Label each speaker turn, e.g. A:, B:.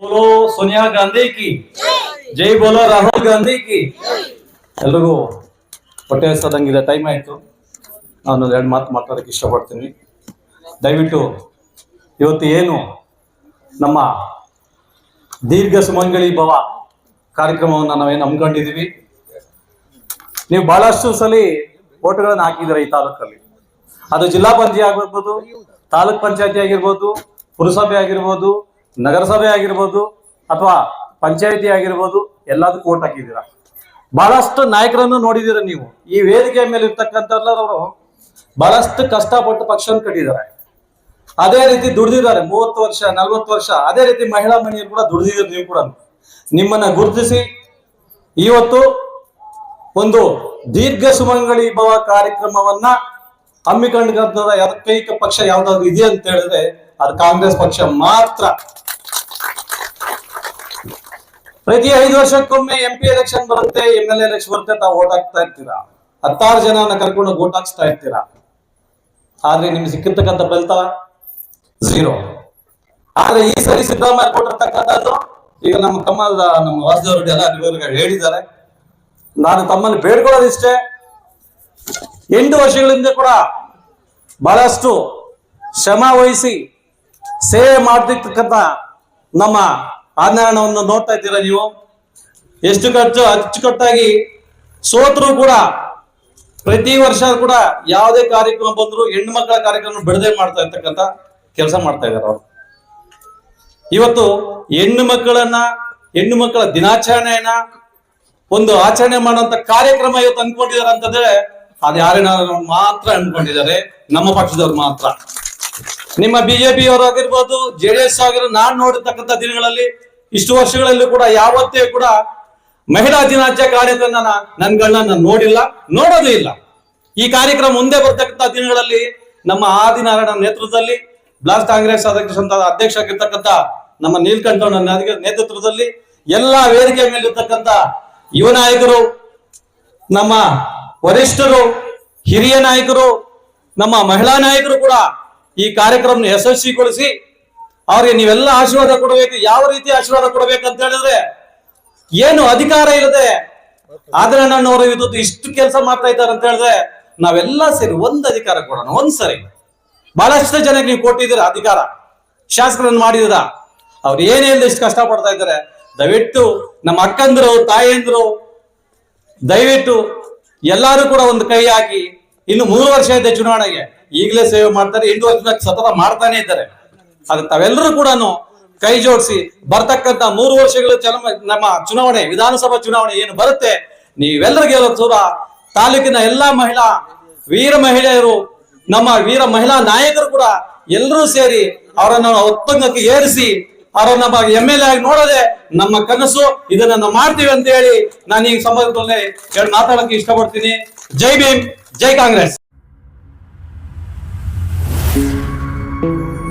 A: बोलो सोनिया ಗಾಂಧಿ ಕಿ ಜೈ ಬೋಲೋ ರಾಹುಲ್ ಗಾಂಧಿ ಕಿ ಎಲ್ರಿಗೂ ಹೊಟ್ಟೆ ಹಸದಂಗಿದೆ ಟೈಮ್ ಆಯಿತು ನಾನು ಎರಡು ಮಾತು ಮಾತಾಡೋಕ್ಕೆ ಇಷ್ಟಪಡ್ತೀನಿ ದಯವಿಟ್ಟು ಇವತ್ತು ಏನು ನಮ್ಮ ದೀರ್ಘ ಸುಮಂಗಳಿ ಭವ ಕಾರ್ಯಕ್ರಮವನ್ನು ನಾವೇನು ಹಮ್ಮಿಕೊಂಡಿದ್ದೀವಿ ನೀವು ಬಹಳಷ್ಟು ಸಲ ಓಟ್ಗಳನ್ನು ಹಾಕಿದ್ದೀರ ಈ ತಾಲೂಕಲ್ಲಿ ಅದು ಜಿಲ್ಲಾ ಪಂಚಾಯತ್ ಆಗಿರ್ಬೋದು ತಾಲೂಕ್ ಪಂಚಾಯತಿ ಆಗಿರ್ಬೋದು ಪುರಸಭೆ ಆಗಿರ್ಬೋದು ನಗರಸಭೆ ಆಗಿರ್ಬೋದು ಅಥವಾ ಪಂಚಾಯತಿ ಆಗಿರ್ಬೋದು, ಎಲ್ಲದಕ್ಕೂ ಓಟ್ ಹಾಕಿದ್ದೀರಾ? ಬಹಳಷ್ಟು ನಾಯಕರನ್ನು ನೋಡಿದ್ದೀರ ನೀವು. ಈ ವೇದಿಕೆ ಮೇಲೆ ಇರ್ತಕ್ಕಂಥವ್ರು ಬಹಳಷ್ಟು ಕಷ್ಟಪಟ್ಟು ಪಕ್ಷವನ್ನು ಕಟ್ಟಿದ್ದಾರೆ. ಅದೇ ರೀತಿ ದುಡಿದಿದ್ದಾರೆ, ಮೂವತ್ತು ವರ್ಷ, ನಲ್ವತ್ತು ವರ್ಷ, ಅದೇ ರೀತಿ ಮಹಿಳಾ ಮಣಿಯರು ಕೂಡ ದುಡಿದಿದ್ದಾರೆ ನೀವು ಕೂಡ. ನಿಮ್ಮನ್ನ ಗುರುತಿಸಿ, ಇವತ್ತು ಒಂದು ದೀರ್ಘ ಸುಮಂಗಳಿ ಭವ ಕಾರ್ಯಕ್ರಮವನ್ನ ಹಮ್ಮಿಕೊಂಡಂತ ಏಕೈಕ ಪಕ್ಷ ಯಾವ್ದಾದ್ರು ಇದೆ ಅಂತ ಹೇಳಿದ್ರೆ ಅದು ಕಾಂಗ್ರೆಸ್ ಪಕ್ಷ ಮಾತ್ರ. ಪ್ರತಿ ಐದು ವರ್ಷಕ್ಕೊಮ್ಮೆ ಎಂ ಪಿ ಎಲೆಕ್ಷನ್ ಬರುತ್ತೆ ಎಂ ಎಲ್ ಎಲೆಕ್ಷನ್ ಬರುತ್ತೆ, ತಾವು ಓಟ್ ಹಾಕ್ತಾ ಇರ್ತೀರಾ? ಹತ್ತಾರು ಜನನ ಕರ್ಕೊಂಡು ಓಟ್ ಹಾಕ್ಸ್ತಾ ಇರ್ತೀರಾ? ಆದ್ರೆ ನಿಮ್ಗೆ ಸಿಕ್ಕಿರ್ತಕ್ಕಂಥ ಬೆಲ್ತ ಝೀರೋ ಆದ್ರೆ ಈ ಸರಿ ಸಿದ್ದರಾಮಯ್ಯ ಕೊಟ್ಟಿರ್ತಕ್ಕಂಥದ್ದು ಈಗ ನಮ್ಮ ತಮ್ಮ ನಮ್ಮ ವಾಸುದೇವ್ ಎಲ್ಲ ಹೇಳಿದ್ದಾರೆ. ನಾನು ತಮ್ಮಲ್ಲಿ ಬೇಡ್ಕೊಳ್ಳೋದಿಷ್ಟೇ. ಎಂಟು ವರ್ಷಗಳಿಂದ ಕೂಡ ಬಹಳಷ್ಟು ಶ್ರಮ ವಹಿಸಿ ಸೇವೆ ಮಾಡ್ತಿರ್ತಕ್ಕಂಥ ನಮ್ಮ ಆಧಾರಣವನ್ನು ನೋಡ್ತಾ ಇದ್ದೀರಾ ನೀವು? ಎಷ್ಟು ಖರ್ಚು? ಅಚ್ಚುಕಟ್ಟಾಗಿ ಸೋತರು ಕೂಡ ಪ್ರತಿ ವರ್ಷ ಕೂಡ ಯಾವುದೇ ಕಾರ್ಯಕ್ರಮ ಬಂದ್ರು ಹೆಣ್ಣು ಮಕ್ಕಳ ಕಾರ್ಯಕ್ರಮ ಬಿಡದೆ ಮಾಡ್ತಾ ಇರ್ತಕ್ಕಂಥ ಕೆಲಸ ಮಾಡ್ತಾ ಇದ್ದಾರೆ ಅವರು. ಇವತ್ತು ಹೆಣ್ಣು ಮಕ್ಕಳನ್ನ, ಹೆಣ್ಣು ಮಕ್ಕಳ ದಿನಾಚರಣೆಯನ್ನ ಒಂದು ಆಚರಣೆ ಮಾಡುವಂತ ಕಾರ್ಯಕ್ರಮ ಇವತ್ತು ಅನ್ಕೊಂಡಿದ್ದಾರೆ ಅಂತಂದ್ರೆ ಅದು ಮಾತ್ರ ಅನ್ಕೊಂಡಿದ್ದಾರೆ ನಮ್ಮ ಪಕ್ಷದವ್ರು ಮಾತ್ರ. ನಿಮ್ಮ ಬಿಜೆಪಿ ಅವರು ಆಗಿರ್ಬೋದು ಜೆ ಡಿ ಎಸ್ ಆಗಿರೋ ನಾನ್ ನೋಡಿರ್ತಕ್ಕಂಥ ದಿನಗಳಲ್ಲಿ ಇಷ್ಟು ವರ್ಷಗಳಲ್ಲೂ ಕೂಡ ಯಾವತ್ತೇ ಕೂಡ ಮಹಿಳಾ ದಿನಾಚರಣೆ ಕಾರ್ಯಕ್ರಮ ನನ್ಗಳನ್ನ ನಾನು ನೋಡಿಲ್ಲ, ನೋಡೋದೇ ಇಲ್ಲ. ಈ ಕಾರ್ಯಕ್ರಮ ಮುಂದೆ ಬರ್ತಕ್ಕಂಥ ದಿನಗಳಲ್ಲಿ ನಮ್ಮ ಆದಿನಾರಾಯಣ ನೇತೃತ್ವದಲ್ಲಿ, ಬ್ಲಾಸ್ಟ್ ಕಾಂಗ್ರೆಸ್ ಅಧ್ಯಕ್ಷ ಅಧ್ಯಕ್ಷ ಆಗಿರ್ತಕ್ಕಂಥ ನಮ್ಮ ನೀಲ್ಕಂಠ ನೇತೃತ್ವದಲ್ಲಿ ಎಲ್ಲಾ ವೇದಿಕೆ ಮೇಲಿರ್ತಕ್ಕಂಥ ಯುವ ನಾಯಕರು, ನಮ್ಮ ವರಿಷ್ಠರು, ಹಿರಿಯ ನಾಯಕರು, ನಮ್ಮ ಮಹಿಳಾ ನಾಯಕರು ಕೂಡ ಈ ಕಾರ್ಯಕ್ರಮ ಯಶಸ್ವಿಗೊಳಿಸಿ ಅವ್ರಿಗೆ ನೀವೆಲ್ಲ ಆಶೀರ್ವಾದ ಕೊಡಬೇಕು, ಯಾವ ರೀತಿ ಆಶೀರ್ವಾದ ಕೊಡಬೇಕು ಅಂತ ಹೇಳಿದ್ರೆ ಏನು ಅಧಿಕಾರ ಇಲ್ಲದೆ ಆದ್ರೆ ನನ್ನವರು ಇವತ್ತು ಇಷ್ಟು ಕೆಲಸ ಮಾಡ್ತಾ ಇದ್ದಾರೆ ಅಂತ ಹೇಳಿದ್ರೆ ನಾವೆಲ್ಲ ಸೇರಿ ಒಂದ್ ಅಧಿಕಾರ ಕೊಡೋಣ, ಒಂದ್ ಸರಿ. ಬಹಳಷ್ಟು ಜನಕ್ಕೆ ನೀವು ಕೊಟ್ಟಿದ್ದೀರಾ ಅಧಿಕಾರ, ಶಾಸಕರನ್ನು ಮಾಡಿದಿರ ಅವ್ರು ಏನೇ ಇಲ್ಲದೆ ಇಷ್ಟು ಕಷ್ಟ ಪಡ್ತಾ ಇದ್ದಾರೆ? ದಯವಿಟ್ಟು ನಮ್ಮ ಅಕ್ಕಂದ್ರು, ತಾಯಂದ್ರು, ದಯವಿಟ್ಟು ಎಲ್ಲರೂ ಕೂಡ ಒಂದು ಕೈ ಹಾಕಿ, ಇನ್ನು ಮೂರು ವರ್ಷ ಇದೆ ಚುನಾವಣೆಗೆ. ಈಗಲೇ ಸೇವೆ ಮಾಡ್ತಾರೆ ಎಂಟು ವರ್ಷದ ಸತತ ಮಾಡ್ತಾನೆ ಇದ್ದಾರೆ. ಅದು ತಾವೆಲ್ಲರೂ ಕೂಡ ಕೈ ಜೋಡಿಸಿ ಬರ್ತಕ್ಕಂತ ಮೂರು ವರ್ಷಗಳ ಚಲಮ, ನಮ್ಮ ಚುನಾವಣೆ, ವಿಧಾನಸಭಾ ಚುನಾವಣೆ ಏನು ಬರುತ್ತೆ ನೀವೆಲ್ಲರಿಗೆ ಸೂರ ತಾಲೂಕಿನ ಎಲ್ಲಾ ಮಹಿಳಾ, ವೀರ ಮಹಿಳೆಯರು, ನಮ್ಮ ವೀರ ಮಹಿಳಾ ನಾಯಕರು ಕೂಡ ಎಲ್ಲರೂ ಸೇರಿ ಅವರನ್ನ ಒತ್ತಂಗಕ್ಕೆ ಏರಿಸಿ, ಅವರನ್ನ ಎಂ ಎಲ್ ಎ ಆಗಿ ನೋಡದೆ ನಮ್ಮ ಕನಸು ಇದನ್ನ ಮಾಡ್ತೀವಿ ಅಂತ ಹೇಳಿ ನಾನು ಈ ಸಂದರ್ಭದಲ್ಲಿ ಮಾತಾಡಕ್ಕೆ ಇಷ್ಟಪಡ್ತೀನಿ. ಜೈ ಭೀಮ್, ಜೈ ಕಾಂಗ್ರೆಸ್. Thank you.